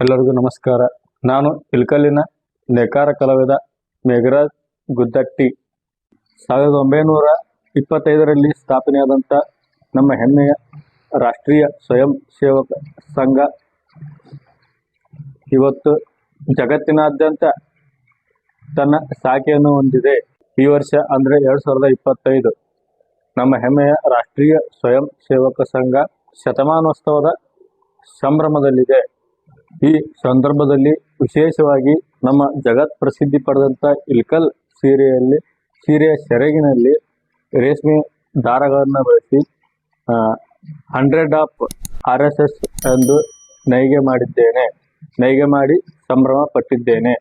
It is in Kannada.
ಎಲ್ಲರಿಗೂ ನಮಸ್ಕಾರ. ನಾನು ಇಲ್ಕಲ್ಲಿನ ನೇಕಾರ ಕಲಾವಿದ ಮೇಘರಾಜ್ ಗುದ್ದಟ್ಟಿ. ಸಾವಿರದ ಒಂಬೈನೂರ ಇಪ್ಪತ್ತೈದರಲ್ಲಿ ಸ್ಥಾಪನೆಯಾದಂಥ ನಮ್ಮ ಹೆಮ್ಮೆಯ ರಾಷ್ಟ್ರೀಯ ಸ್ವಯಂ ಸೇವಕ ಸಂಘ. ಇವತ್ತು ಜಗತ್ತಿನಾದ್ಯಂತ ತನ್ನ ಶಾಖೆಯನ್ನು ಹೊಂದಿದೆ. ಈ ವರ್ಷ ಅಂದರೆ ಎರಡು ಸಾವಿರದ ಇಪ್ಪತ್ತೈದು. ನಮ್ಮ ಹೆಮ್ಮೆಯ ರಾಷ್ಟ್ರೀಯ ಸ್ವಯಂ ಸೇವಕ ಸಂಘ ಶತಮಾನೋತ್ಸವದ ಸಂಭ್ರಮದಲ್ಲಿದೆ. ಈ ಸಂದರ್ಭದಲ್ಲಿ ವಿಶೇಷವಾಗಿ ನಮ್ಮ ಜಗತ್ ಪ್ರಸಿದ್ಧಿ ಪಡೆದಂಥ ಇಲ್ಕಲ್ ಸೀರೆಯಲ್ಲಿ, ಸೀರೆಯ ಸೆರಗಿನಲ್ಲಿ ರೇಷ್ಮೆ ದಾರಗಳನ್ನು ಬಳಸಿ hundred of R S S ಎಂದು ನೈಗೆ ಮಾಡಿದ್ದೇನೆ. ನೈಗೆ ಮಾಡಿ ಸಂಭ್ರಮ ಪಟ್ಟಿದ್ದೇನೆ.